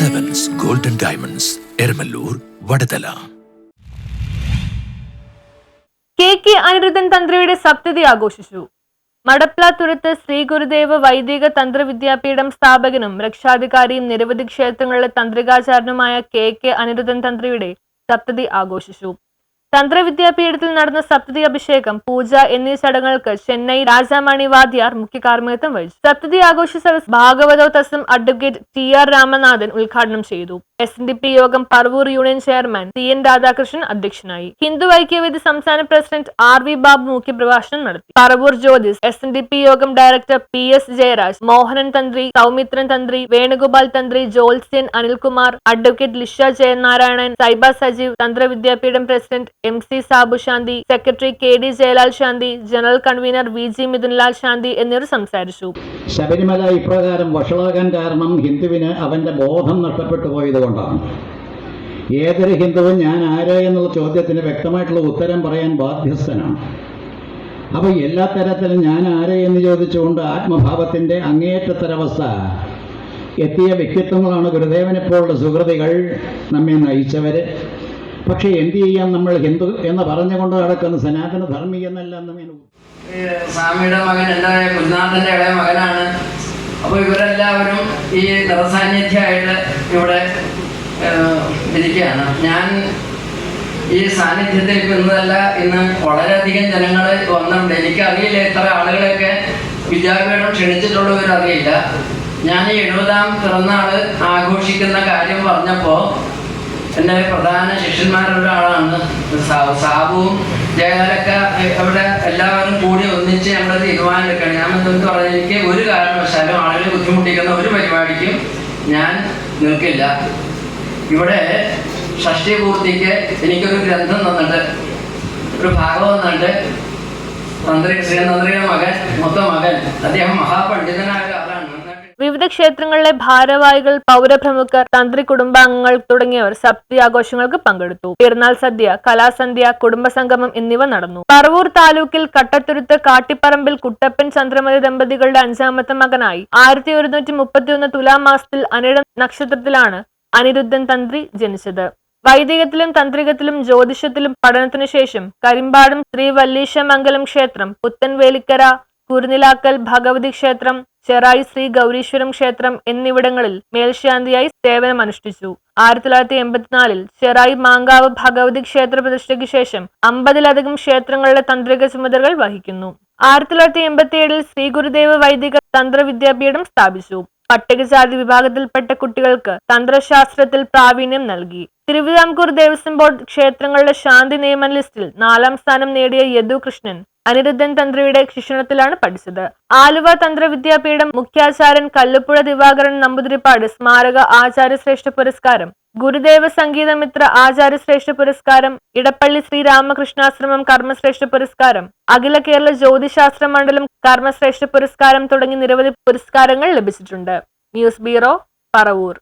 Diamonds Eramalloor Vadathala K K Aniruddhan തന്ത്രിയുടെ സപ്തതി ആഘോഷിച്ചു മടപ്ലാത്തുരത്ത് ശ്രീ ഗുരുദേവ വൈദിക തന്ത്ര വിദ്യാപീഠം സ്ഥാപകനും രക്ഷാധികാരിയും നിരവധി ക്ഷേത്രങ്ങളിലെ തന്ത്രികാചാരനുമായ കെ കെ അനിരുദ്ധൻ തന്ത്രിയുടെ സപ്തതി ആഘോഷിച്ചു തന്ത്രവിദ്യാപീഠത്തിൽ നടന്ന സപ്തതി അഭിഷേകം പൂജ എന്നീ ചടങ്ങുകൾക്ക് ചെന്നൈ രാജാമണി വാദ്യാർ മുഖ്യ കാർമ്മികത്വം വഹിച്ചു. സപ്തതി ആഘോഷ സദസ് ഭാഗവതോത്തസം തസം അഡ്വക്കേറ്റ് ടി ആർ രാമനാഥൻ ഉദ്ഘാടനം ചെയ്തു. എസ് എൻ ഡി പി യോഗം Paravur union chairman C N Radhakrishnan അധ്യക്ഷനായി. ഹിന്ദു ഐക്യവേദി സംസ്ഥാന പ്രസിഡന്റ് ആർ വി ബാബു മുഖ്യപ്രഭാഷണം നടത്തി. Paravur Jyothis S N D P Yogam director P S Jayaraj Mohanan Tantri Soumithran Tantri Venugopal Tantri ജോത്സ്യൻ Anilkumar advocate Lisha Jayanarayanan Saiba Sajeev Tantravidyapeetham president M C Sabu ശാന്തി secretary K D Jayalal ശാന്തി general convener V G Midhunlal ശാന്തി എന്നിവർ സംസാരിച്ചു. ശബരിമല ഇപ്രകാരം വഷളാകാൻ കാരണം ഹിന്ദുവിന് അവന്റെ ബോധം നഷ്ടപ്പെട്ടു പോയതുകൊണ്ടാണ് ഏതൊരു ഹിന്ദുവും ഞാൻ ആര് എന്നുള്ള ചോദ്യത്തിന് വ്യക്തമായിട്ടുള്ള ഉത്തരം പറയാൻ ബാധ്യസ്ഥനാണ്. അപ്പോൾ എല്ലാ തരത്തിലും ഞാൻ ആര് എന്ന് ചോദിച്ചുകൊണ്ട് ആത്മഭാവത്തിന്റെ അങ്ങേയറ്റത്തൊരവസ്ഥ എത്തിയ വ്യക്തിത്വങ്ങളാണ് ഗുരുദേവനെപ്പോലുള്ള സുഹൃതികൾ നമ്മെ നയിച്ചവർ പക്ഷേ എന്ത് ചെയ്യാൻ നമ്മൾ ഹിന്ദു എന്ന് പറഞ്ഞുകൊണ്ട് നടക്കുന്ന? സനാതന ധർമ്മി എന്നല്ല സ്വാമിയുടെ മകൻ എന്റെ ഗുരുനാഥന്റെ ഇളയ മകനാണ്. അപ്പോൾ ഇവരെല്ലാവരും ഈ നിറസാന്നിധ്യമായിട്ട് ഇവിടെ ഇരിക്കുകയാണ്. ഞാൻ ഈ സാന്നിധ്യത്തിൽ ഇപ്പം ഇന്നല്ല ഇന്ന് വളരെയധികം ജനങ്ങൾ വന്നിട്ടുണ്ട്. എനിക്കറിയില്ല ഇത്ര ആളുകളൊക്കെ വിദ്യാപീഠം ക്ഷണിച്ചിട്ടുള്ളവരറിയില്ല ഞാൻ എഴുപതാം പിറന്നാൾ ആഘോഷിക്കുന്ന കാര്യം പറഞ്ഞപ്പോൾ എന്റെ പ്രധാന ശിഷ്യന്മാരുടെ ആളാണ് സാബു സാബുവും ജയകാലൊക്കെ അവിടെ എല്ലാവരും കൂടി ഒന്നിച്ച് നമ്മൾ തീരുമാനമെടുക്കണം ഞാൻ എന്തെന്ന് പറഞ്ഞാൽ എനിക്ക് ഒരു കാരണവശാലും ആളുകളെ ബുദ്ധിമുട്ടിക്കുന്ന ഒരു പരിപാടിക്കും ഞാൻ നിൽക്കില്ല. ഇവിടെ ഷഷ്ടി പൂർത്തിക്ക് എനിക്കൊരു ഗ്രന്ഥം തന്നിട്ട് ഒരു ഭാഗം തന്നിട്ട് തന്ത്രി ശ്രീതന്ത്രിയുടെ മകൻ മൊത്തം മകൻ. അദ്ദേഹം മഹാപണ്ഡിതനായ വിവിധ ക്ഷേത്രങ്ങളിലെ ഭാരവാഹികൾ പൗരപ്രമുഖർ തന്ത്രി കുടുംബാംഗങ്ങൾ തുടങ്ങിയവർ സപ്തി ആഘോഷങ്ങൾക്ക് പങ്കെടുത്തു. പെരുന്നാൾ സദ്യ കലാസന്ധ്യ കുടുംബസംഗമം എന്നിവ നടന്നു. പറവൂർ താലൂക്കിൽ കട്ടത്തുരുത്ത് കാട്ടിപ്പറമ്പിൽ കുട്ടപ്പൻ ചന്ദ്രമതി ദമ്പതികളുടെ അഞ്ചാമത്തെ മകനായി ആയിരത്തി ഒരുന്നൂറ്റി മുപ്പത്തിയൊന്ന് തുലാം മാസത്തിൽ അനിട നക്ഷത്രത്തിലാണ് അനിരുദ്ധൻ തന്ത്രി ജനിച്ചത്. വൈദികത്തിലും തന്ത്രികത്തിലും ജ്യോതിഷത്തിലും പഠനത്തിനു ശേഷം കരിമ്പാടും ശ്രീ വല്ലീശമംഗലം ക്ഷേത്രം പുത്തൻവേലിക്കര കുരുനിലാക്കൽ ഭഗവതി ക്ഷേത്രം ചെറായി ശ്രീ ഗൗരീശ്വരം ക്ഷേത്രം എന്നിവിടങ്ങളിൽ മേൽശാന്തിയായി സേവനമനുഷ്ഠിച്ചു. ആയിരത്തി തൊള്ളായിരത്തി എൺപത്തിനാലിൽ ചെറായി മാങ്കാവ് ഭഗവതി ക്ഷേത്ര പ്രതിഷ്ഠയ്ക്ക് ശേഷം അമ്പതിലധികം ക്ഷേത്രങ്ങളുടെ തന്ത്രിക ചുമതലകൾ വഹിക്കുന്നു. ആയിരത്തി തൊള്ളായിരത്തി എൺപത്തി ഏഴിൽ ശ്രീ ഗുരുദേവ് വൈദിക തന്ത്ര വിദ്യാപീഠം സ്ഥാപിച്ചു. പട്ടികജാതി വിഭാഗത്തിൽപ്പെട്ട കുട്ടികൾക്ക് തന്ത്രശാസ്ത്രത്തിൽ പ്രാവീണ്യം നൽകി. തിരുവിതാംകൂർ ദേവസ്വം ബോർഡ് ക്ഷേത്രങ്ങളുടെ ശാന്തി നിയമന ലിസ്റ്റിൽ നാലാം സ്ഥാനം നേടിയ യദു കൃഷ്ണൻ അനിരുദ്ധൻ തന്ത്രിയുടെ ശിക്ഷണത്തിലാണ് പഠിച്ചത്. ആലുവ തന്ത്ര വിദ്യാപീഠം മുഖ്യാചാര്യൻ കല്ലുപ്പുഴ ദിവാകരൻ നമ്പൂതിരിപ്പാട് സ്മാരക ആചാര്യശ്രേഷ്ഠ പുരസ്കാരം ഗുരുദേവ സംഗീതമിത്ര ആചാര്യശ്രേഷ്ഠ പുരസ്കാരം ഇടപ്പള്ളി ശ്രീരാമകൃഷ്ണാശ്രമം കർമ്മശ്രേഷ്ഠ പുരസ്കാരം അഖില കേരള ജ്യോതിശാസ്ത്ര മണ്ഡലം കർമ്മശ്രേഷ്ഠ പുരസ്കാരം തുടങ്ങി നിരവധി പുരസ്കാരങ്ങൾ ലഭിച്ചിട്ടുണ്ട്. News bureau Paravur.